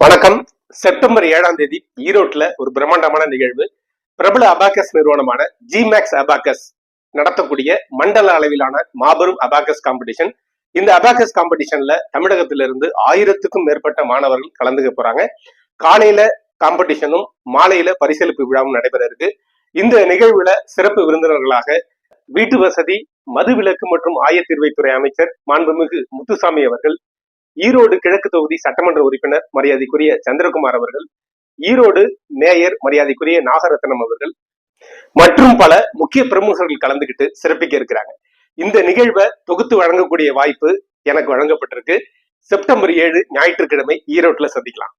வணக்கம். செப்டம்பர் ஏழாம் தேதி ஈரோட்ல ஒரு பிரம்மாண்டமான நிகழ்வு. பிரபல அபாக்கஸ் நிறுவனமான ஜிமேக்ஸ் அபாக்கஸ் நடத்தக்கூடிய மண்டல அளவிலான மாபெரும் அபாக்கஸ் காம்படிஷன் இந்த அபாக்கஸ் காம்படிஷன்ல தமிழகத்திலிருந்து ஆயிரத்துக்கும் மேற்பட்ட மாணவர்கள் கலந்துக்க போறாங்க. காலையில காம்படிஷனும் மாலையில பரிசளிப்பு விழாவும் நடைபெற இருக்கு. இந்த நிகழ்வுல சிறப்பு விருந்தினர்களாக வீட்டு வசதி மதுவிலக்கு மற்றும் ஆயத்தீர்வைத்துறை அமைச்சர் மாண்புமிகு முத்துசாமி அவர்கள் ஈரோடு கிழக்கு தொகுதி சட்டமன்ற உறுப்பினர் மரியாதைக்குரிய சந்திரகுமார் அவர்கள் ஈரோடு மேயர் மரியாதைக்குரிய நாகரத்னம் அவர்கள் மற்றும் பல முக்கிய பிரமுகர்கள் கலந்துகிட்டு சிறப்பிக்க இருக்கிறாங்க. இந்த நிகழ்வை தொகுத்து வழங்கக்கூடிய வாய்ப்பு எனக்கு வழங்கப்பட்டிருக்கு. செப்டம்பர் ஏழு ஞாயிற்றுக்கிழமை ஈரோட்ல சந்திக்கலாம்.